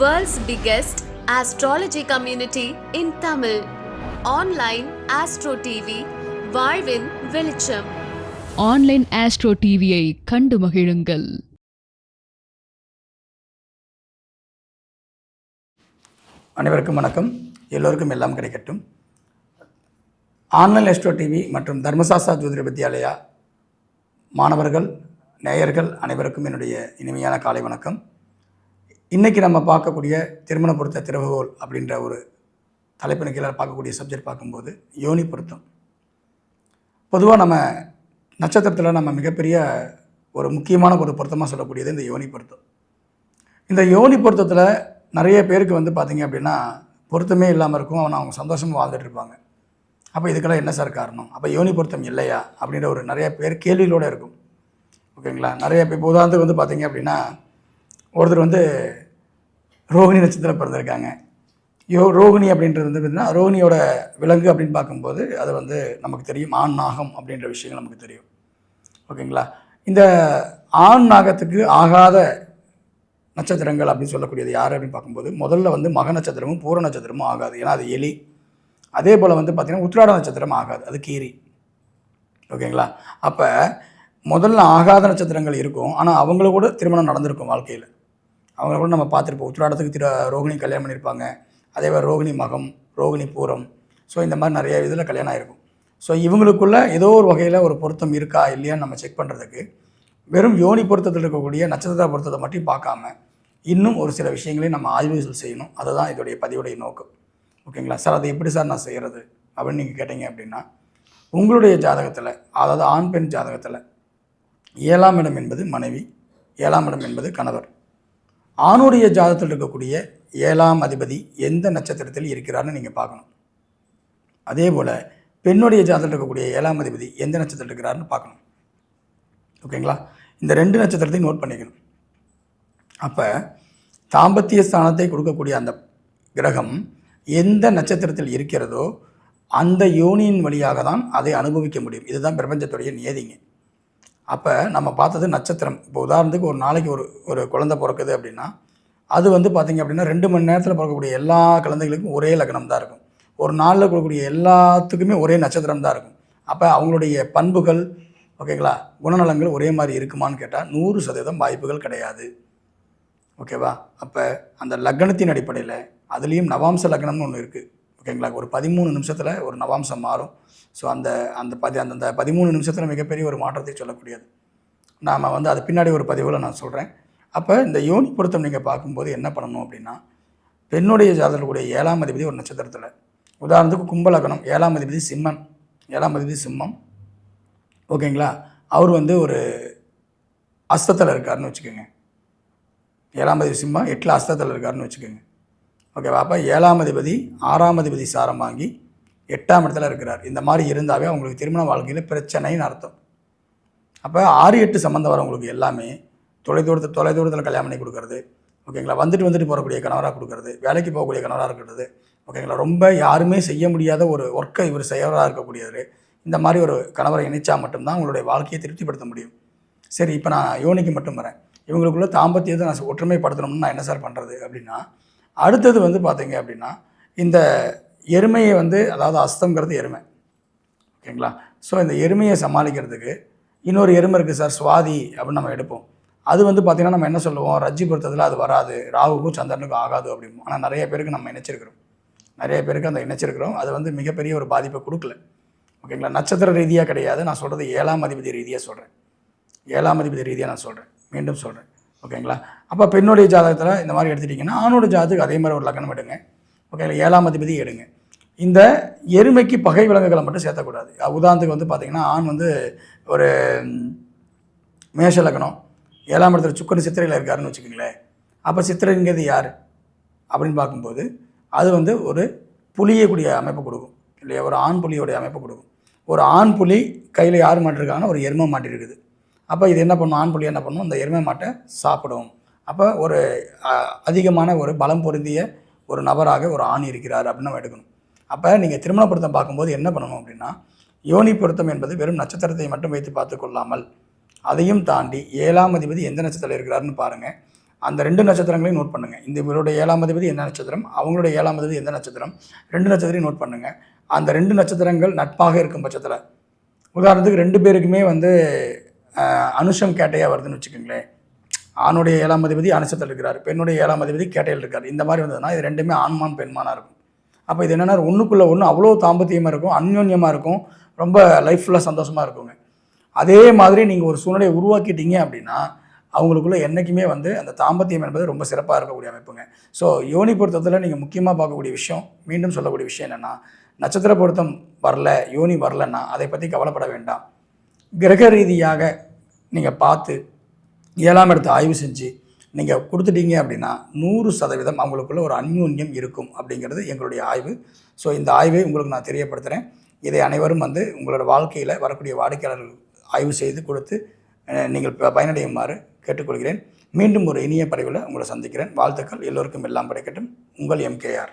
World's biggest astrology community in Tamil. Online Astro TV, வாழ்வின் வெளிச்சம். Online astro டிவியை கண்டு மகிழுங்கள். அனைவருக்கும் வணக்கம். எல்லோருக்கும் எல்லாம் கிடைக்கட்டும். ஆன்லைன் எஸ்டோ டிவி மற்றும் தர்மசாஸ்திரா ஜோதிட வித்யாலயா மாணவர்கள் நேயர்கள் அனைவருக்கும் என்னுடைய இனிமையான காலை வணக்கம். இன்றைக்கி நம்ம பார்க்கக்கூடிய திருமண பொருத்த திறவுகோல் அப்படின்ற ஒரு தலைப்பின் கீழே பார்க்கக்கூடிய சப்ஜெக்ட் பார்க்கும்போது யோனி பொருத்தம். பொதுவாக நம்ம நட்சத்திரத்தில் நம்ம மிகப்பெரிய ஒரு முக்கியமான ஒரு பொருத்தமாக சொல்லக்கூடியது இந்த யோனி பொருத்தம். இந்த யோனி பொருத்தத்தில் நிறைய பேருக்கு வந்து பார்த்திங்க அப்படின்னா பொருத்தமே இல்லாமல் இருக்கும் அவன் அவங்க சந்தோஷமாக வாழ்ந்துட்டு இருப்பாங்க. அப்போ இதுக்கெல்லாம் என்ன சார் காரணம்? அப்போ யோனி பொருத்தம் இல்லையா? அப்படின்ற ஒரு நிறைய பேர் கேள்விகளோடு இருக்கும். ஓகேங்களா? நிறைய இப்போ உதாரணத்துக்கு வந்து பார்த்திங்க அப்படின்னா ஒருத்தர் வந்து ரோகிணி நட்சத்திரம் பிறந்திருக்காங்க. யோ ரோகிணி அப்படின்றது வந்து பார்த்திங்கன்னா ரோகிணியோட விலங்கு அப்படின்னு பார்க்கும்போது அது வந்து நமக்கு தெரியும். ஆண் நாகம் அப்படின்ற விஷயங்கள் நமக்கு தெரியும். ஓகேங்களா? இந்த ஆண் நாகத்துக்கு ஆகாத நட்சத்திரங்கள் அப்படின்னு சொல்லக்கூடியது யார் அப்படின்னு பார்க்கும்போது முதல்ல வந்து மக நட்சத்திரமும் பூர நட்சத்திரமும் ஆகாது. ஏன்னா அது எலி. அதே போல் வந்து பார்த்திங்கன்னா உத்திராட நட்சத்திரம் ஆகாது. அது கீரி. ஓகேங்களா? அப்போ முதல்ல ஆகாத நட்சத்திரங்கள் இருக்கும். ஆனால் அவங்கள கூட திருமணம் நடந்திருக்கும் வாழ்க்கையில். அவங்கள கூட நம்ம பார்த்துருப்போம். உத்திராடத்துக்கு திரு ரோகிணி கல்யாணம் பண்ணியிருப்பாங்க. அதே மாதிரி ரோகிணி மகம் ரோகிணி பூரம். ஸோ இந்த மாதிரி நிறைய இதில் கல்யாணம் ஆகிருக்கும் ஸோ இவங்களுக்குள்ள ஏதோ ஒரு வகையில் ஒரு பொருத்தம் இருக்கா இல்லையான்னு நம்ம செக் பண்ணுறதுக்கு வெறும் யோனி பொருத்தத்தில் இருக்கக்கூடிய நட்சத்திர பொருத்தத்தை மட்டும் பார்க்காம இன்னும் ஒரு சில விஷயங்களையும் நம்ம ஆய்வுகள் செய்யணும். அதுதான் இதோடைய பதிவுடைய நோக்கம். ஓகேங்களா? சார் அதை எப்படி சார் நான் செய்கிறது அப்படின்னு நீங்கள் கேட்டீங்க அப்படின்னா உங்களுடைய ஜாதகத்தில் அதாவது ஆண் பெண் ஜாதகத்தில் ஏழாம் இடம் என்பது மனைவி ஏழாம் இடம் என்பது கணவர். ஆணுடைய ஜாதத்தில் இருக்கக்கூடிய ஏழாம் அதிபதி எந்த நட்சத்திரத்தில் இருக்கிறார்னு நீங்கள் பார்க்கணும். அதே போல் பெண்ணுடைய ஜாதத்தில் இருக்கக்கூடிய ஏழாம் அதிபதி எந்த நட்சத்திரத்தில் இருக்கிறாருன்னு பார்க்கணும். ஓகேங்களா? இந்த ரெண்டு நட்சத்திரத்தையும் நோட் பண்ணிக்கணும். அப்போ தாம்பத்திய ஸ்தானத்தை கொடுக்கக்கூடிய அந்த கிரகம் எந்த நட்சத்திரத்தில் இருக்கிறதோ அந்த யோனியின் வழியாக தான் அதை அனுபவிக்க முடியும். இதுதான் பிரபஞ்சத்துடைய நியதிங்க. அப்போ நம்ம பார்த்தது நட்சத்திரம். இப்போ உதாரணத்துக்கு ஒரு நாளைக்கு ஒரு ஒரு குழந்தை பிறக்குது அப்படின்னா அது வந்து பார்த்திங்க அப்படின்னா ரெண்டு மணி நேரத்தில் பிறக்கக்கூடிய எல்லா குழந்தைகளுக்கும் ஒரே லக்னம் தான் இருக்கும். ஒரு நாளில் கொடுக்கக்கூடிய எல்லாத்துக்குமே ஒரே நட்சத்திரம் தான் இருக்கும். அப்போ அவங்களுடைய பண்புகள் ஓகேங்களா குணநலங்கள் ஒரே மாதிரி இருக்குமான்னு கேட்டால் நூறு சதவீதம் வாய்ப்புகள் கிடையாது. ஓகேவா? அப்போ அந்த லக்னத்தின் அடிப்படையில் அதுலேயும் நவாம்ச லக்னம்னு ஒன்று இருக்குது ஓகேங்களா? ஒரு பதிமூணு நிமிஷத்தில் ஒரு நவாம்சம் மாறும். ஸோ அந்த அந்த பதி அந்த பதிமூணு நிமிஷத்தில் மிகப்பெரிய ஒரு மாற்றத்தை சொல்லக்கூடியது. நாம் வந்து அது பின்னாடி ஒரு பதிவில் நான் சொல்கிறேன் அப்போ இந்த யோனி பொருத்தம் நீங்கள் பார்க்கும்போது என்ன பண்ணணும் அப்படின்னா பெண்ணுடைய ஜாதகக்கூடிய ஏழாம் அதிபதி ஒரு நட்சத்திரத்தில். உதாரணத்துக்கு கும்பலகணம் ஏழாம் அதிபதி சிம்மன் ஏழாம் அதிபதி சிம்மம். ஓகேங்களா? அவர் வந்து ஒரு அஸ்தத்தில் இருக்காருன்னு வச்சுக்கோங்க. ஏழாம் அதிபதி சிம்மம் எட்டில் அஸ்தத்தில் இருக்காருன்னு வச்சுக்கோங்க. ஓகேவா அப்போ ஏழாம் அதிபதி ஆறாம் அதிபதி சாரம் வாங்கி எட்டாம் இடத்துல இருக்கிறார். இந்த மாதிரி இருந்தாவே அவங்களுக்கு திருமண வாழ்க்கையில் பிரச்சனைன்னு அர்த்தம். அப்போ ஆறு எட்டு சம்மந்தம் வரவங்களுக்கு எல்லாமே தொலைதூரத்தில் தொலைதூரத்தில் கல்யாணம் பண்ணி கொடுக்குறது ஓகேங்களா வந்துட்டு வந்துட்டு போகக்கூடிய கணவராக கொடுக்குறது வேலைக்கு போகக்கூடிய கணவராக இருக்கிறது ஓகேங்களா ரொம்ப யாருமே செய்ய முடியாத ஒரு ஒர்க்கை இவர் செய்யறதாக இருக்கக்கூடியவர் இந்த மாதிரி ஒரு கணவரை இணைச்சா மட்டும்தான் உங்களுடைய வாழ்க்கையை திருப்திப்படுத்த முடியும். சரி இப்போ நான் யோனிக்கு மட்டும் வரேன். இவங்களுக்குள்ள தாம்பத்தியத்தை நான் ஒற்றுமைப்படுத்தணும்னு நான் என்ன சார் பண்ணுறது அப்படின்னா அடுத்தது வந்து பார்த்தீங்க அப்படின்னா இந்த எருமையை வந்து அதாவது அஸ்தங்கிறது எருமை. ஓகேங்களா? ஸோ இந்த எருமையை சமாளிக்கிறதுக்கு இன்னொரு எருமை இருக்குது சார் சுவாதி அப்படின்னு நம்ம எடுப்போம். அது வந்து பார்த்திங்கன்னா நம்ம என்ன சொல்லுவோம்? ரஜ்ஜி பொறுத்ததில் அது வராது. ராகுக்கும் சந்திரனுக்கும் ஆகாது அப்படிமோ ஆனால் நிறைய பேருக்கு நம்ம இணைச்சிருக்கிறோம். நிறைய பேருக்கு அந்த இணைச்சிருக்கிறோம். அது வந்து மிகப்பெரிய ஒரு பாதிப்பை கொடுக்கல. ஓகேங்களா? நட்சத்திர ரீதியாக கிடையாது. நான் சொல்கிறது ஏழாம் அதிபதி ரீதியாக சொல்கிறேன் ஏழாம் அதிபதி ரீதியாக நான் சொல்கிறேன் மீண்டும் சொல்கிறேன் ஓகேங்களா? அப்போ பெண்ணுடைய ஜாதகத்தில் இந்த மாதிரி எடுத்துட்டிங்கன்னா ஆணோட ஜாதகத்துக்கு அதே மாதிரி ஒரு லக்னம் எடுங்க. ஓகேங்களா? ஏழாம் அதிபதி எடுங்க. இந்த எருமைக்கு பகை விலங்குகளை மட்டும் சேர்த்தக்கூடாது. உதாரணத்துக்கு வந்து பார்த்திங்கன்னா ஆண் வந்து ஒரு மேஷ லக்னம் ஏழாம் இடத்துல சுக்கன் சித்திரையில் இருக்காருன்னு வச்சுக்கோங்களேன். அப்போ சித்திரைங்கிறது யார்? அப்படின்னு பார்க்கும்போது அது வந்து ஒரு புலியக்கூடிய அமைப்பு கொடுக்கும். இல்லையா? ஒரு ஆண் புலியோடைய அமைப்பு கொடுக்கும். ஒரு ஆண் புலி கையில் யார் மாட்டிருக்காங்கன்னா ஒரு எருமை மாட்டிருக்குது. அப்போ இது என்ன பண்ணும்? ஆண் புலி என்ன பண்ணும்? அந்த எருமை மாட்டை சாப்பிடும். அப்போ ஒரு அதிகமான ஒரு பலம் பொருந்திய ஒரு நபராக ஒரு ஆண் இருக்கிறார் அப்படின்னு நம்ம எடுக்கணும். அப்போ நீங்கள் திருமண பொருத்தம் பார்க்கும்போது என்ன பண்ணணும் அப்படின்னா யோனி பொருத்தம் என்பது வெறும் நட்சத்திரத்தை மட்டும் வைத்து பார்த்து கொள்ளாமல் அதையும் தாண்டி ஏழாம் அதிபதி எந்த நட்சத்திரம் இருக்கிறாருன்னு பாருங்கள் அந்த ரெண்டு நட்சத்திரங்களையும் நோட் பண்ணுங்கள் இந்த இவருடைய ஏழாம் அதிபதி என்ன நட்சத்திரம்? அவங்களுடைய ஏழாம் அதிபதி எந்த நட்சத்திரம்? ரெண்டு நட்சத்திரையும் நோட் பண்ணுங்கள் அந்த ரெண்டு நட்சத்திரங்கள் நட்பாக இருக்கும் பட்சத்தில். உதாரணத்துக்கு ரெண்டு பேருக்குமே வந்து அனுஷம் கேட்டையாக வருதுன்னு வச்சுக்கோங்களேன். ஆணுடைய ஏழாம் அதிபதி அனுஷத்தில் இருக்கிறார். பெண்ணுடைய ஏழாம் அதிபதி கேட்டையில் இருக்கார். இந்த மாதிரி வந்ததுன்னா இது ரெண்டுமே ஆண்மான் பெண்மானாக இருக்கும். அப்போ இது என்னென்னா ஒன்றுக்குள்ளே ஒன்று அவ்வளோ தாம்பத்தியமாக இருக்கும் அந்யோன்யமாக இருக்கும் ரொம்ப லைஃப் ஃபுல்லாக சந்தோஷமாக இருக்குங்க. அதே மாதிரி நீங்கள் ஒரு சூழ்நிலையை உருவாக்கிட்டீங்க அப்படின்னா அவங்களுக்குள்ள என்றைக்குமே வந்து அந்த தாம்பத்தியம் என்பது ரொம்ப சிறப்பாக இருக்கக்கூடிய அமைப்புங்க. ஸோ யோனி பொருத்தத்தில் நீங்கள் முக்கியமாக பார்க்கக்கூடிய விஷயம் மீண்டும் சொல்லக்கூடிய விஷயம் என்னென்னா நட்சத்திர பொருத்தம் வரல யோனி வரலன்னா அதை பற்றி கவலைப்பட வேண்டாம். கிரக ரீதியாக நீங்கள் பார்த்து ஏழாம் இடத்த ஆய்வு செஞ்சு நீங்கள் கொடுத்துட்டீங்க அப்படின்னா நூறு சதவீதம் அவங்களுக்குள்ள ஒரு அந்யூன்யம் இருக்கும் அப்படிங்கிறது எங்களுடைய ஆய்வு. ஸோ இந்த ஆய்வை உங்களுக்கு நான் தெரியப்படுத்துகிறேன் இதை அனைவரும் வந்து உங்களோட வாழ்க்கையில் வரக்கூடிய வாடிக்கையாளர்கள் ஆய்வு செய்து கொடுத்து நீங்கள் ப- பயனடையுமாறு கேட்டுக்கொள்கிறேன். மீண்டும் ஒரு இனிய படைவில் உங்களை சந்திக்கிறேன். வாழ்த்துக்கள். எல்லோருக்கும் எல்லாம் கிடைக்கட்டும் உங்கள் எம்கேஆர்